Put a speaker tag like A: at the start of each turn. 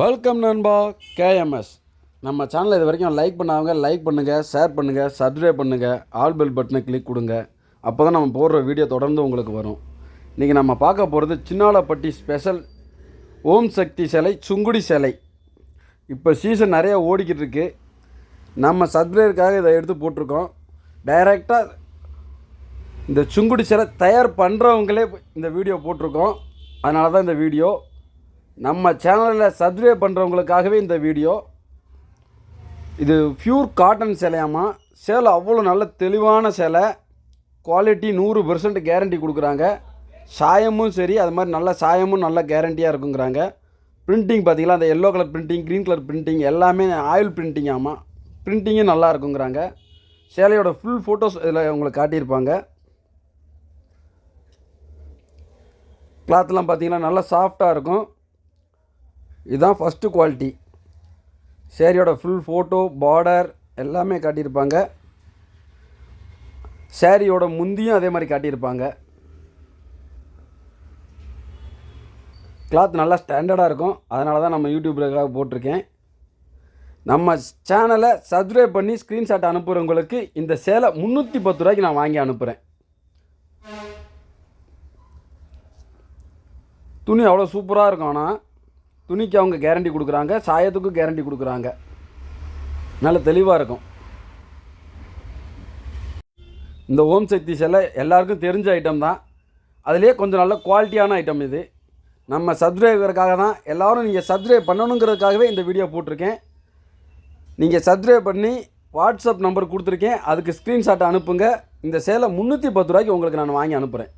A: Welcome நண்பா KMS நம்ம சேனலை இது வரைக்கும் லைக் பண்ணாங்க லைக் பண்ணுங்கள் ஷேர் பண்ணுங்கள் சப்ஸ்கிரைப் பண்ணுங்கள் ஆல் பெல் பட்டனை கிளிக் கொடுங்க. அப்போ தான் நம்ம போடுற வீடியோ தொடர்ந்து உங்களுக்கு வரும். இன்றைக்கி நம்ம பார்க்க போகிறது சின்னாலப்பட்டி ஸ்பெஷல் ஓம் சக்தி சிலை சுங்குடி சிலை. இப்போ சீசன் நிறையா ஓடிக்கிட்டு இருக்கு. நம்ம சப்ஸ்கிரைபருக்காக இதை எடுத்து போட்டிருக்கோம். டைரெக்டாக இந்த சுங்குடி சிலை தயார் பண்ணுறவங்களே இந்த வீடியோ போட்டிருக்கோம். அதனால தான் இந்த வீடியோ நம்ம சேனலில் சப்ஸ்கிரைப் பண்ணுறவங்களுக்காகவே இந்த வீடியோ இது ப்யூர் காட்டன் சேலையாமா சேலை அவ்வளோ நல்ல தெளிவான சேலை. குவாலிட்டி நூறு பெர்சன்ட் கேரண்டி கொடுக்குறாங்க. சாயமும் சரி அது மாதிரி நல்ல சாயமும் நல்ல கேரண்டியாக இருக்குங்கிறாங்க. பிரிண்டிங் பார்த்தீங்களா அந்த yellow colour printing green colour printing எல்லாமே ஆயில் பிரிண்டிங் ஆமாம். பிரிண்டிங்கும் நல்லா இருக்குங்கிறாங்க. சேலையோட ஃபுல் ஃபோட்டோஸ் இதில் உங்களுக்கு காட்டியிருப்பாங்க. கிளாத்லாம் பார்த்தீங்கன்னா நல்லா சாஃப்டாக இருக்கும். இதுதான் ஃபஸ்ட்டு குவாலிட்டி சேரீயோட ஃபுல் ஃபோட்டோ பார்டர் எல்லாமே காட்டியிருப்பாங்க. சேரீயோட முந்தியும் அதே மாதிரி காட்டியிருப்பாங்க. கிளாத் நல்லா ஸ்டாண்டர்டாக இருக்கும். அதனால தான் நம்ம யூடியூப்பில் போட்டிருக்கேன். நம்ம சேனலை சப்ஸ்கிரைப் பண்ணி ஸ்க்ரீன்ஷாட் அனுப்புகிறவங்களுக்கு இந்த சேலை முந்நூற்றி பத்து ரூபாய்க்கு நான் வாங்கி அனுப்புகிறேன் துணி அவ்வளோ சூப்பராக இருக்கும் ஆனால் துணிக்கு அவங்க கேரண்டி கொடுக்குறாங்க சாயத்துக்கும் கேரண்டி கொடுக்குறாங்க. நல்ல தெளிவாக இருக்கும். இந்த ஓம் சக்தி சிலை எல்லாருக்கும் தெரிஞ்ச ஐட்டம் தான். அதுலேயே கொஞ்சம் நல்ல குவாலிட்டியான ஐட்டம் இது. நம்ம சப்ஸ்கிரைபருக்காக தான் எல்லோரும் நீங்கள் சப்ஸ்கிரைப் பண்ணணுங்கிறதுக்காகவே இந்த வீடியோ போட்டிருக்கேன். நீங்கள் சப்ஸ்கிரைப் பண்ணி வாட்ஸ்அப் நம்பர் கொடுத்துருக்கேன். அதுக்கு ஸ்க்ரீன்ஷாட்டை அனுப்புங்க. இந்த சேலை முந்நூற்றி பத்து ரூபாய்க்கு உங்களுக்கு நான் வாங்கி அனுப்புகிறேன்